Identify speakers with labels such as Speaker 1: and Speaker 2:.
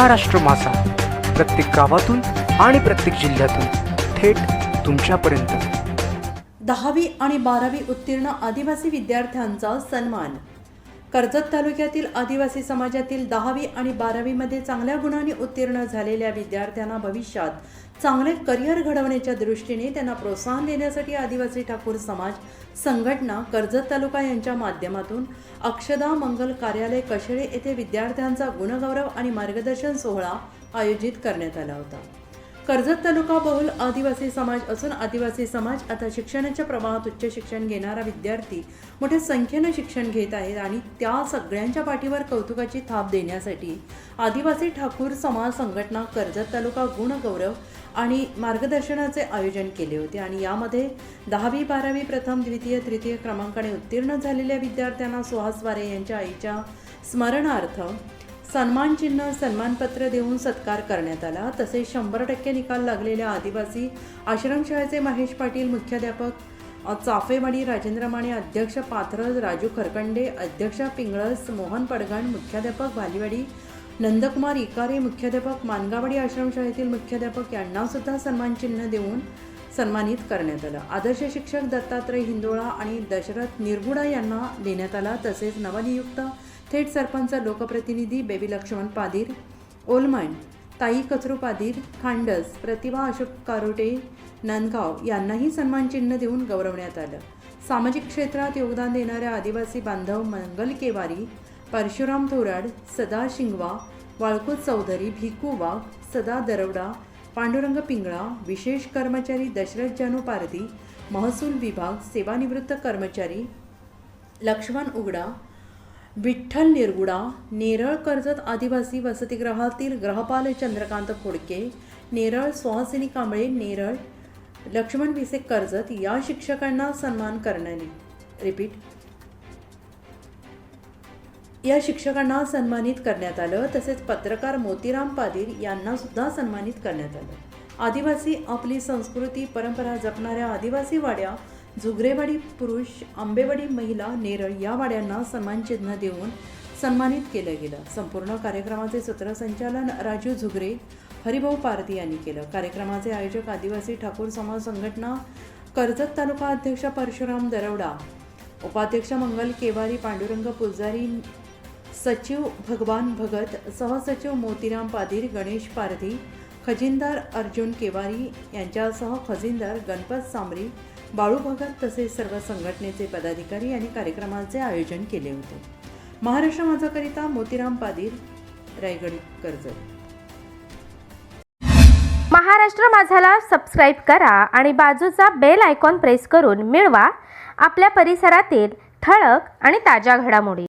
Speaker 1: महाराष्ट्र मासा. प्रत्येक गावातून आणि प्रत्येक जिल्ह्यातून थेट तुमच्यापर्यंत.
Speaker 2: दहावी आणि बारावी उत्तीर्ण आदिवासी विद्यार्थ्यांचा सन्मान. कर्जत तालुक्यातील आदिवासी समाजातील दहावी आणि बारावीमध्ये चांगल्या गुणांनी उत्तीर्ण झालेल्या विद्यार्थ्यांना भविष्यात चांगले करिअर घडवण्याच्या दृष्टीने त्यांना प्रोत्साहन देण्यासाठी आदिवासी ठाकूर समाज संघटना कर्जत तालुका यांच्या माध्यमातून अक्षदा मंगल कार्यालय कशेळे येथे विद्यार्थ्यांचा गुणगौरव आणि मार्गदर्शन सोहळा आयोजित करण्यात आला होता. कर्जत तालुका बहुल आदिवासी समाज असून आदिवासी समाज आता शिक्षणाच्या प्रवाहात उच्च शिक्षण घेणारा विद्यार्थी मोठ्या संख्येनं शिक्षण घेत आहेत आणि त्या सगळ्यांच्या पाठीवर कौतुकाची थाप देण्यासाठी आदिवासी ठाकूर समाज संघटना कर्जत तालुका गुणगौरव आणि मार्गदर्शनाचे आयोजन केले होते. आणि यामध्ये दहावी बारावी प्रथम द्वितीय तृतीय क्रमांकाने उत्तीर्ण झालेल्या विद्यार्थ्यांना सुहास वारे यांच्या आईच्या स्मरणार्थ सन्मान चिन्ह सन्मानपत्र देऊन सत्कार करण्यात आला. तसेच शंभर टक्के निकाल लागलेल्या आदिवासी आश्रमशाळेचे महेश पाटील मुख्याध्यापक चाफेवाडी राजेंद्र माने अध्यक्ष पाथरज राजू खरकंडे अध्यक्ष पिंगळस मोहन पडगण मुख्याध्यापक भालीवाडी नंदकुमार इकारे मुख्याध्यापक मानगावाडी आश्रमशाळेतील मुख्याध्यापक यांनासुद्धा सन्मानचिन्ह सन्मान चिन्ह देऊन सन्मानित करण्यात आलं. आदर्श शिक्षक दत्तात्रय हिंदोळा आणि दशरथ निरगुडा यांना देण्यात आला. तसेच नवनियुक्त थेट सरपंच लोकप्रतिनिधी बेबी लक्ष्मण पादीर ओलमण ताई कचरू पादीर खांडस प्रतिभा अशोक कारोटे नंदगाव यांनाही सन्मान चिन्ह देऊन गौरवण्यात आलं. सामाजिक क्षेत्रात योगदान देणाऱ्या आदिवासी बांधव मंगल केवारी परशुराम थोराड सदा शिंगवा वाळकोत चौधरी भिकू वाघ सदा दरवडा पांडुरंग पिंगळा विशेष कर्मचारी दशरथ जानू पारधी महसूल विभाग सेवानिवृत्त कर्मचारी लक्ष्मण उगडा विठ्ठल निरगुडा नेरळ कर्जत आदिवासी वसतिगृहातील ग्रहपाल चंद्रकांत फोडके नेरळ सुहासिनी कांबळे नेरळ लक्ष्मण विसे कर्जत या शिक्षकांना सन्मान करण्याने. रिपीट या शिक्षकांना सन्मानित करण्यात आलं तसेच पत्रकार मोतीराम पादीर यांना सुद्धा सन्मानित करण्यात आलं. आदिवासी आपली संस्कृती परंपरा जपणाऱ्या आदिवासी वाड्या झुगरेवाडी पुरुष आंबेवाडी महिला नेरळ या वाड्यांना सन्मान चिन्ह देऊन सन्मानित केलं गेलं. संपूर्ण कार्यक्रमाचे सूत्रसंचालन राजू झुगरे हरिभाऊ पारधी यांनी केलं. कार्यक्रमाचे आयोजक आदिवासी ठाकूर समाज संघटना कर्जत तालुका अध्यक्ष परशुराम दरवडा उपाध्यक्ष मंगल केवारी पांडुरंग पुजारी सचिव भगवान भगत सहसचिव मोतीराम पादीर गणेश पारधी खजिनदार अर्जुन केवारी यांच्यासह खजिनदार गणपत सांबरी बाळू भगत तसेच सर्व संघटनेचे पदाधिकारी यांनी कार्यक्रमाचे आयोजन केले होते. महाराष्ट्र माझाकरिता मोतीराम पादीर रायगड कर्जत.
Speaker 3: महाराष्ट्र माझाला सबस्क्राईब करा आणि बाजूचा बेल आयकॉन प्रेस करून मिळवा. आपल्या परिसरातील ठळक आणि ताज्या घडामोडी.